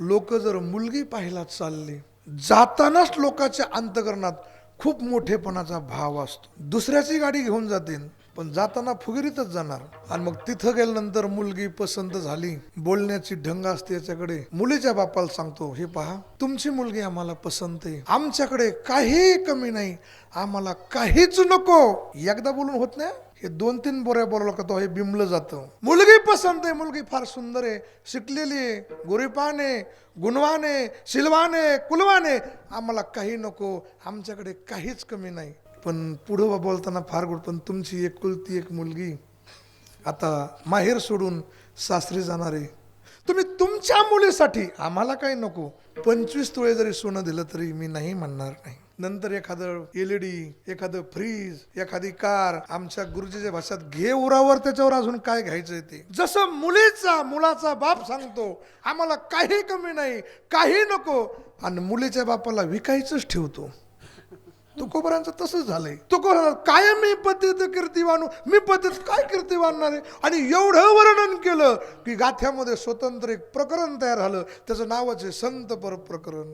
लोक जर मुलगी पाहायला चालली जातानाच लोकांच्या अंतकरणात खूप मोठेपणाचा भाव असतो. दुसऱ्याची गाडी घेऊन जातील पण जाताना फुगिरीतच जाणार. आणि मग तिथं गेल्यानंतर मुलगी पसंत झाली बोलण्याची ढंग असते याच्याकडे. मुलीच्या बापाला सांगतो हे पहा तुमची मुलगी आम्हाला पसंत आहे. आमच्याकडे काही कमी नाही. आम्हाला काहीच नको. एकदा बोलून होत नाही? हे दोन तीन बोऱ्या बोलावलं का तो हे बिंबलं जातं. मुलगी पसंत आहे मुलगी फार सुंदर आहे शिकलेली आहे गोरीपान आहे गुणवान आहे शिलवाने कुलवाने. आम्हाला काही नको आमच्याकडे काहीच कमी नाही. पण पुढं बोलताना फार गोड पण तुमची एक कुलती एक मुलगी. आता माहेर सोडून सासरी जाणार आहे. तुम्ही तुमच्या मुलीसाठी आम्हाला काही नको. पंचवीस तोळे जरी सोनं दिलं तरी मी नाही म्हणणार नाही. नंतर एखादं एलईडी एखादं फ्रीज एखादी कार आमच्या गुरुजीच्या भाषेत घे उरावर त्याच्यावर अजून काय घ्यायचंय ते. जसं मुलीचा मुलाचा बाप सांगतो आम्हाला काही कमी नाही काही नको. आणि मुलीच्या बापाला विकायचंच ठेवतो. तुकोबरांचं तसंच झालंय. तुकोबरा काय मी पतित कीर्तिवान मी पतित काय कीर्तिवान आहे आणि एवढं वर्णन केलं की गाथ्यामध्ये स्वतंत्र एक प्रकरण तयार झालं. त्याचं नावच आहे संत पर प्रकरण